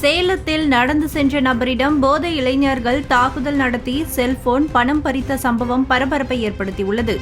சேலத்தில் நடந்து சென்ற நபரிடம் போதை இளைஞர்கள் தாக்குதல் நடத்தி செல்போன் பணம் பறித்த சம்பவம் பரபரப்பை ஏற்படுத்தியுள்ளது.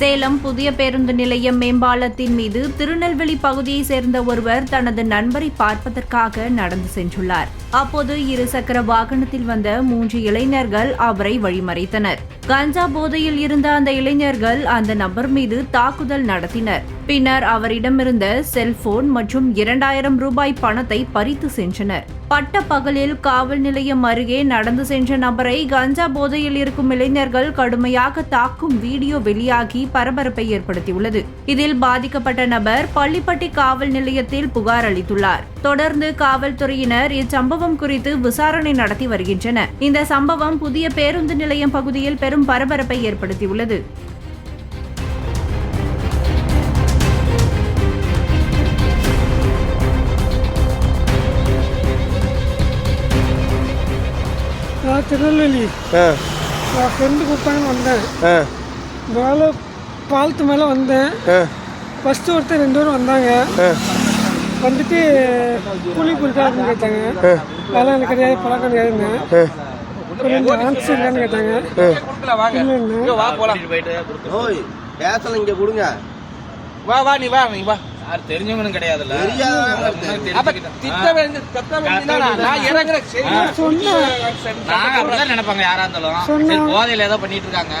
சேலம் புதிய பேருந்து நிலையம் மேம்பாலத்தின் மீது திருநெல்வேலி பகுதியைச் சேர்ந்த ஒருவர் தனது நண்பரை பார்ப்பதற்காக நடந்து சென்றுள்ளார். அப்போது இருசக்கர வாகனத்தில் வந்த மூன்று இளைஞர்கள் அவரை வழிமறைத்தனர். கஞ்சா போதையில் இருந்த அந்த இளைஞர்கள் அந்த நபர் மீது தாக்குதல் நடத்தினர். பின்னர் அவரிடமிருந்த செல்போன் மற்றும் இரண்டாயிரம் ரூபாய் பணத்தை பறித்து சென்றனர். பட்ட பகலில் காவல் நிலையம் அருகே நடந்து சென்ற நபரை கஞ்சா போதையில் இருக்கும் இளைஞர்கள் கடுமையாக தாக்கும் வீடியோ வெளியாகி பரபரப்பை ஏற்படுத்தியுள்ளது. இதில் பாதிக்கப்பட்ட நபர் பள்ளிப்பட்டி காவல் நிலையத்தில் புகார் அளித்துள்ளார். தொடர்ந்து காவல்துறையினர் இச்சம்பவம் குறித்து விசாரணை நடத்தி வருகின்றனர் இந்த சம்பவம் புதிய பேருந்து நிலையம் பகுதியில் பெரும் பரபரப்பை ஏற்படுத்தியுள்ளது. திருநெல்வேலி. ஆ. நான் ஃப்ரெண்டு கூப்பிட்டாங்கன்னு வந்தேன். ஆ. மேலே பாலத்து மேலே வந்தேன். ஃபஸ்ட்டு ஒருத்தர் ரெண்டு பேரும் வந்தாங்க. வந்துட்டு கூலி கொடுத்தா அப்படின்னு கேட்டாங்க வேலை எனக்கு கிடையாது பழக்கம் கிடையாதுன்னு. ரெண்டு ஆன்சர் இல்லைன்னு கேட்டாங்க. இல்லைன்னு. ஓய் பேசல இங்க கொடுங்க. வா வா நீ வா நீ வா. யார் தெரிஞ்சவங்களும் கிடையாதுல்ல. நினைப்பாங்க யாரா இருந்தாலும். போதையில ஏதோ பண்ணிட்டு இருக்காங்க.